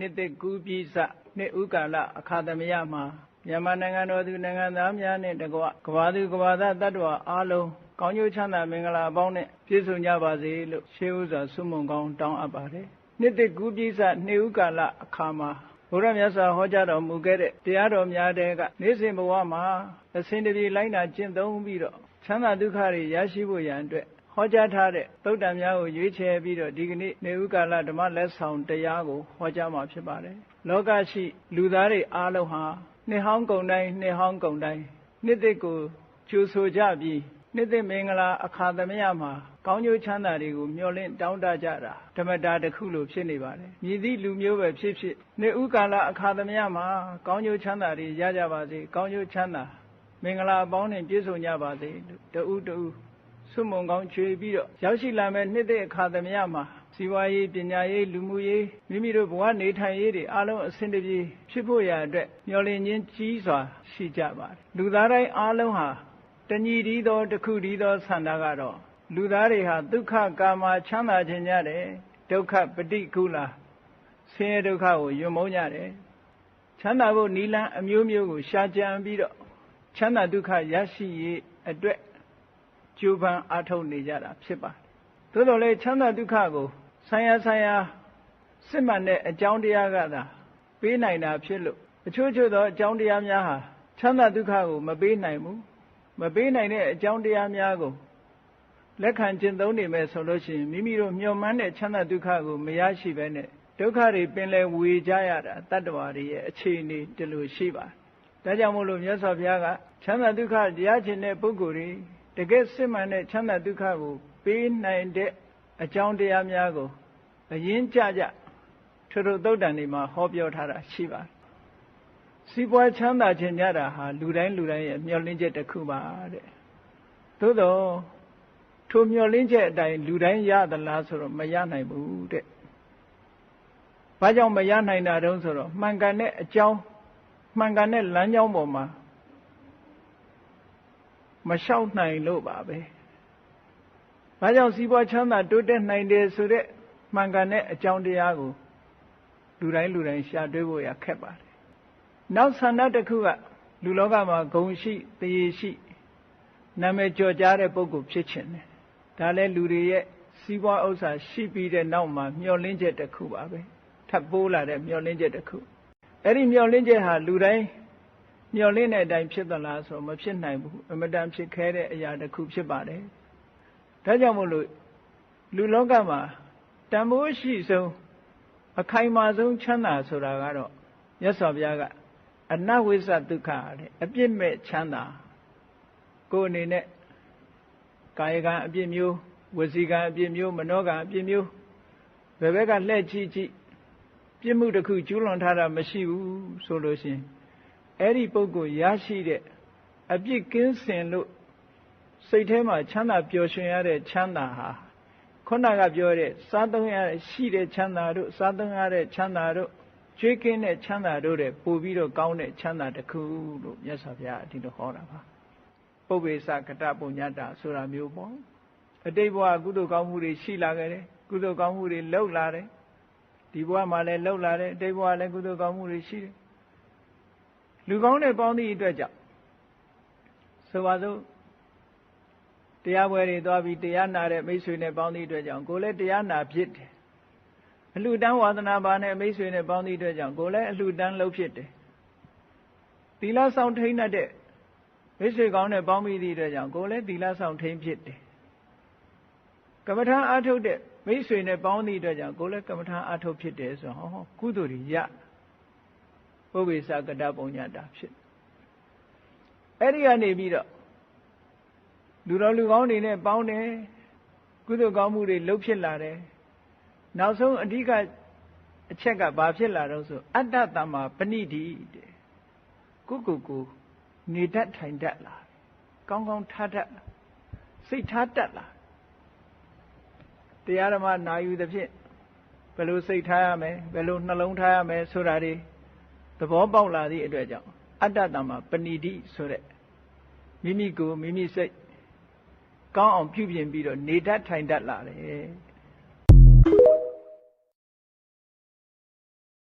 နှစ်သက်ကူးပြီးစနှစ်ဥကာလအခါသမယမှာမြန်မာနိုင်ငံတော်သူနိုင်ငံသားများနဲ့တကွကဘာသူကဘာသားတ attva အားလုံးကောင်းကျိုးချမ်းသာမင်္ဂလာအပေါင်းနဲ့ပြည့်စုံကြပါစေလို့ရှေးဥစွာဆုမွန်ကောင်းတောင်းအပ်ပါတယ်နှစ်သက်ကူးပြီးစနှစ်ဥကာလအခါမှာဘုရားမြတ်စွာဟောကြားတော်မူခဲ့တဲ့တရားတော်များတဲ့ကနေ့စဉ်ဘဝမှာအစဉ်တပြေလိုက်နာကျင့်သုံးပြီးတော့ချမ်းသာဒုက္ခတွေရရှိဖို့ရန်အတွက် ဟောကြားထားတဲ့သုတ်တံများကိုရွေးချယ်ပြီးတော့ဒီကနေ့နေဥကာလဓမ္မလက်ဆောင်တရားကိုဟောကြားမှာဖြစ်ပါတယ်။လောကရှိလူသားတွေအားလုံးဟာနှစ်ဟောင်းကုန်တိုင်းနှစ်ဟောင်းကုန်တိုင်းနှစ်သက်ကိုကျူဆိုကြပြီးနှစ်သက်မင်္ဂလာအခါသမယမှာကောင်းကျိုးချမ်းသာတွေကိုမျှော်လင့်တောင်းတကြတာဓမ္မတာတစ်ခုလိုဖြစ်နေပါတယ်။မြည်သည့်လူမျိုးပဲဖြစ်ဖြစ်နှစ်ဥကာလအခါသမယမှာကောင်းကျိုးချမ်းသာတွေရကြပါစေကောင်းကျိုးချမ်းသာမင်္ဂလာအပေါင်းနဲ့ပြည့်စုံကြပါစေလို့တဦးတ ဦးဆုမွန်ကောင်းချွေပြီးတော့ရောက်ရှိလာမဲ့နှစ်သက်အခါသမယမှာစီဝါရေးပညာရေးလူမှုရေးမိမိတို့ဘဝနေထိုင်ရေးတွေအလုံးအဆင်တပြေဖြစ်ဖို့ရာအတွက်မျှော်လင့်ခြင်းကြီးစွာရှိကြပါတယ်လူသားတိုင်းအလုံးဟာတညီတည်းသောတစ်ခုတည်းသောဆန္ဒကတော့လူသားတွေဟာဒုက္ခကာမချမ်းသာခြင်းကြတယ်ဒုက္ခပฏิကူလာဆင်းရဲဒုက္ခကိုယွံမုန်းကြတယ်ချမ်းသာဖို့နိလန်းအမျိုးမျိုးကိုရှာကြံပြီးတော့ချမ်းသာဒုက္ခရရှိရေးအတွက် ကြိုးပမ်းအားထုတ်နေကြတာဖြစ်ပါတယ်သို့တော်လည်းချမ်းသာဒုက္ခကိုဆံရဆံရစစ်မှန်တဲ့အကြောင်းတရားကသာပေးနိုင်တာဖြစ်လို့အချို့ချို့သောအကြောင်းတရားများဟာချမ်းသာဒုက္ခကိုမပေးနိုင်ဘူးမပေးနိုင်တဲ့အကြောင်းတရားများကိုလက်ခံကျင့်သုံးနေမယ်ဆိုလို့ရှိရင်မိမိတို့မျှော်မှန်းတဲ့ချမ်းသာဒုက္ခကိုမရရှိဘဲနဲ့ဒုက္ခတွေပင်လယ်ဝေကြရတာတတ္တဝါတွေရဲ့အခြေအနေဒီလိုရှိပါတယ်ဒါကြောင့်မို့လို့မြတ်စွာဘုရားကချမ်းသာဒုက္ခတရားခြင်းတဲ့ပုဂ္ဂိုလ်တွေ တကယ်စစ်မှန်တဲ့ချမ်းသာဒုက္ခကိုပေးနိုင်တဲ့အကြောင်းတရားများကိုအရင်ကြကြထို့ထို့သုတ်တန်တွေမှာဟောပြောထားတာရှိပါတယ်စီးပွားချမ်းသာခြင်းကြတာဟာလူတိုင်းလူတိုင်းရဲ့မျှော်လင့်ချက်တစ်ခုပါတဲ့သို့တော့ထိုမျှော်လင့်ချက်အတိုင်းလူတိုင်းရသလားဆိုတော့မရနိုင်ဘူးတဲ့ဘာကြောင့်မရနိုင်တာတုံးဆိုတော့မှန်ကန်တဲ့အကြောင်းမှန်ကန်တဲ့လမ်းကြောင်းပေါ်မှာ မလျှောက်နိုင်လို့ပါပဲ။ဘာကြောင့်စီးပွားချမ်းသာတိုးတက်နိုင်တယ်ဆိုတဲ့မှန်ကန်တဲ့အကြောင်းတရားကိုလူတိုင်းလူတိုင်းရှာတွေ့ဖို့ရခက်ပါတယ်။နောက်ဆန္ဒတစ်ခုကလူလောကမှာဂုံရှိတရေရှိနာမည်ကျော်ကြားတဲ့ပုဂ္ဂိုလ်ဖြစ်ခြင်းတယ်။ဒါလည်းလူတွေရဲ့စီးပွားဥစ္စာရှိပြီးတဲ့နောက်မှာမျှော်လင့်ချက်တစ်ခုပါပဲ။ထပ်ပိုးလာတဲ့မျှော်လင့်ချက်တစ်ခု။အဲ့ဒီမျှော်လင့်ချက်ဟာလူတိုင်း မျောလင့်တဲ့အတိုင်းဖြစ်သလားဆိုတော့မဖြစ်နိုင်ဘူးအမတန်ဖြစ်ခဲတဲ့အရာတစ်ခုဖြစ်ပါတယ်ဒါကြောင့်မို့လို့လူလောကမှာတန်ဖိုးရှိဆုံးအခိုင်မာဆုံးချမ်းသာဆိုတာကတော့မြတ်စွာဘုရားကအနဝိဇ္ဇဒုက္ခတဲ့အပြစ်မဲ့ချမ်းသာကိုယ်အနေနဲ့ကာယကံအပြစ်မျိုးဝစီကံအပြစ်မျိုးမနောကံအပြစ်မျိုးဘယ်ဘက်ကလှည့်ကြည့်ကြည့်ပြစ်မှုတစ်ခုကျူးလွန်ထားတာမရှိဘူးဆိုလို့ရှိရင် အဲ့ဒီပုဂ္ဂိုလ်ရရှိတဲ့အပြစ်ကင်းစင်လို့စိတ်ထဲမှာချမ်းသာပျော်ရွှင်ရတဲ့ချမ်းသာဟာခုနကပြောတဲ့စားသုံးရရှိတဲ့ချမ်းသာတို့စားသုံးရတဲ့ချမ်းသာတို့ကျွေးကင်းတဲ့ချမ်းသာတို့တဲ့ပို့ပြီးတော့ကောင်းတဲ့ချမ်းသာတစ်ခုလို့မြတ်စွာဘုရားအဒီလိုဟောတာပါပုပ္ပေသကတပုညတာဆိုတာမျိုးပေါ့အတိတ်ဘဝကုသိုလ်ကောင်းမှုတွေရှိလာခဲ့တယ်ကုသိုလ်ကောင်းမှုတွေလှုပ်လာတယ်ဒီဘဝမှာလည်းလှုပ်လာတယ်အတိတ်ဘဝလည်းကုသိုလ်ကောင်းမှုတွေရှိတယ် လူကောင်းတဲ့ပေါင်းသည့်အတွက်ကြောင့်ဆိုပါစို့တရားပွဲတွေသွားပြီးတရားနာတဲ့မိတ်ဆွေနဲ့ပေါင်းသည့်အတွက်ကြောင့်ကိုယ်လည်းတရားနာဖြစ်တယ်အလှတန်းဝါသနာပါနဲ့မိတ်ဆွေနဲ့ပေါင်းသည့်အတွက်ကြောင့်ကိုယ်လည်းအလှတန်းလုပ်ဖြစ်တယ်သီလဆောင်ထိန်းတဲ့မိတ်ဆွေကောင်းနဲ့ပေါင်းပြီးသည့်အတွက်ကြောင့်ကိုယ်လည်းသီလဆောင်ထိန်းဖြစ်တယ်ကမ္မထာအားထုတ်တဲ့မိတ်ဆွေနဲ့ပေါင်းသည့်အတွက်ကြောင့်ကိုယ်လည်းကမ္မထာအားထုတ်ဖြစ်တယ်ဆိုဟောကုသိုလ်တွေရ ပုဗ္ဗေသကတပုံညတာဖြစ်အဲ့ဒီကနေပြီးတော့လူတော်လူကောင်းတွေနဲ့ပေါင်းတယ်ကုသိုလ်ကောင်းမှုတွေလှုပ်ဖြစ်လာတယ်နောက်ဆုံးအဓိကအချက်ကဘာဖြစ်လာတော့ဆိုအတ္တတမ္မာပဏိတိတဲ့ကိုကိုကိုနေတတ်ထိုင်တတ်လာကောင်းကောင်းထားတတ်လာစိတ်ထားတတ်လာတရားဓမ္မနာယူသဖြင့်ဘယ်လိုစိတ်ထားရမယ်ဘယ်လိုနှလုံးထားရမယ်ဆိုတာတွေ သဘောပေါက်လာသည့်အတွက်ကြောင့်အတ္တတမပဏိတိဆိုတဲ့မိမိကိုမိမိစိတ်ကောင်းအောင်ပြုပြင်ပြီးတော့နေတတ်ထိုင်တတ်လာတယ်